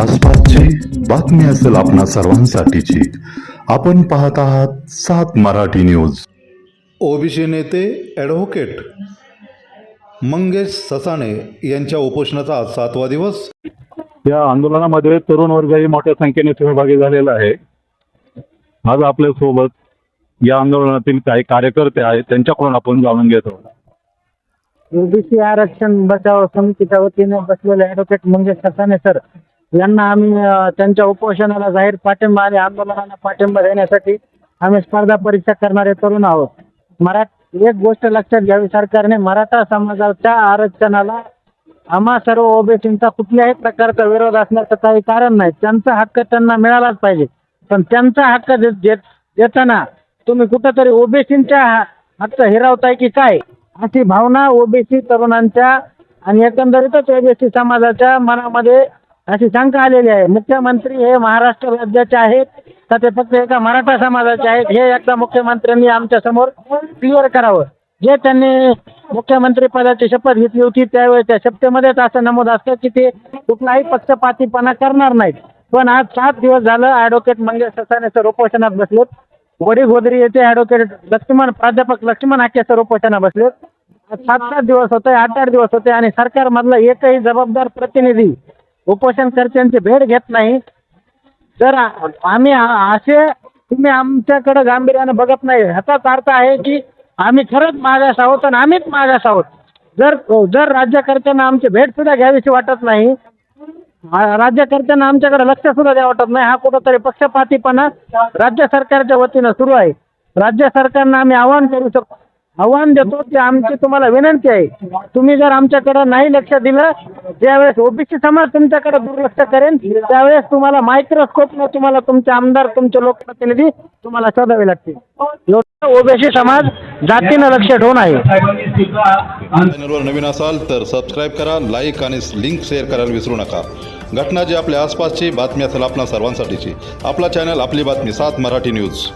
आसपासची बातमी असेल आपणा सर्वांसाठीची. आपण पाहत आहात सात मराठी न्यूज. ओबीसी नेते ॲडव्होकेट मंगेश ससाणे यांच्या उपोषणाचा आज सातवा दिवस. या आंदोलनामध्ये तरुण वर्गही मोठ्या संख्येने सहभागी झालेला आहे. आज आपल्यासोबत या आंदोलनातील काही कार्यकर्ते आहेत त्यांच्याकडून आपण जाणून घेत. आहोत ओबीसी आरक्षण बचाव समितीच्या वतीने बसलेले ॲडव्होकेट मंगेश ससाने सर यांना आम्ही त्यांच्या उपोषणाला जाहीर पाठिंबा आणि आंदोलनाला पाठिंबा देण्यासाठी आम्ही स्पर्धा परीक्षा करणारे तरुण आहोत. मरा एक गोष्ट लक्षात घ्यावी सरकारने मराठा समाजाच्या आरक्षणाला आम्हा सर्व ओबीसींचा कुठल्याही प्रकारचा विरोध असण्याचं काही कारण नाही. त्यांचा हक्क त्यांना मिळालाच पाहिजे. पण त्यांचा हक्क देत- देताना तुम्ही कुठंतरी ओबीसींच्या हक्क हिरावताय की काय? अशी भावना ओबीसी तरुणांच्या आणि एकंदरीतच ओबीसी समाजाच्या मनामध्ये अशी शंका आलेली आहे. मुख्यमंत्री हे महाराष्ट्र राज्याचे आहेत का ते फक्त एका मराठा समाजाचे आहेत? हे एकदा मुख्यमंत्र्यांनी आमच्यासमोर क्लिअर करावं. जे त्यांनी मुख्यमंत्री पदाची शपथ घेतली होती त्यावेळी त्या शपथेमध्येच असं नमूद असतं की ते कुठलाही पक्षपातीपणा करणार नाहीत. पण आज सात दिवस झालं ॲडव्होकेट मंगेश ससाने सर उपोषणात बसलेत. वडीगोदरी येथे ॲडव्होकेट लक्ष्मण प्राध्यापक लक्ष्मण हाके सर उपोषणात बसलेत. सात सात दिवस होते आठ आठ दिवस होते आणि सरकारमधला एकही जबाबदार प्रतिनिधी उपोषणकर्त्यांची भेट घेत नाही. तर आम्ही असे तुम्ही आमच्याकडे गांभीर्यानं बघत नाही. ह्याचाच अर्थ आहे की आम्ही खरंच मागास आहोत आणि आम्हीच मागास आहोत. जर जर राज्यकर्त्यांना आमची भेट सुद्धा घ्यावीशी वाटत नाही राज्यकर्त्यांना आमच्याकडे लक्ष सुद्धा द्या वाटत नाही. हा कुठंतरी पक्षपातीपणा राज्य सरकारच्या वतीनं सुरू आहे. राज्य सरकारनं आम्ही आव्हान करू शकतो. आव्हान देतो की आमची तुम्हाला विनंती आहे. तुम्ही जर आमच्याकडे नाही लक्ष दिलं ज्यावेळेस ओबीसी समाज तुमच्याकडे दुर्लक्ष करेन त्यावेळेस तुम्हाला मायक्रोस्कोपनं तुम्हाला तुमचे आमदार तुमचे लोकप्रतिनिधी तुम्हाला शोधावे लागतील. ओबीसी समाज जातीनं लक्ष ठेवून आहे. चॅनलवर नवीन असाल तर सबस्क्राईब करा लाईक आणि लिंक शेअर करायला विसरू नका. घटना जी आपल्या आसपासची बातमी असेल आपणा सर्वांसाठीची. आपला चॅनल आपली बातमी सात मराठी न्यूज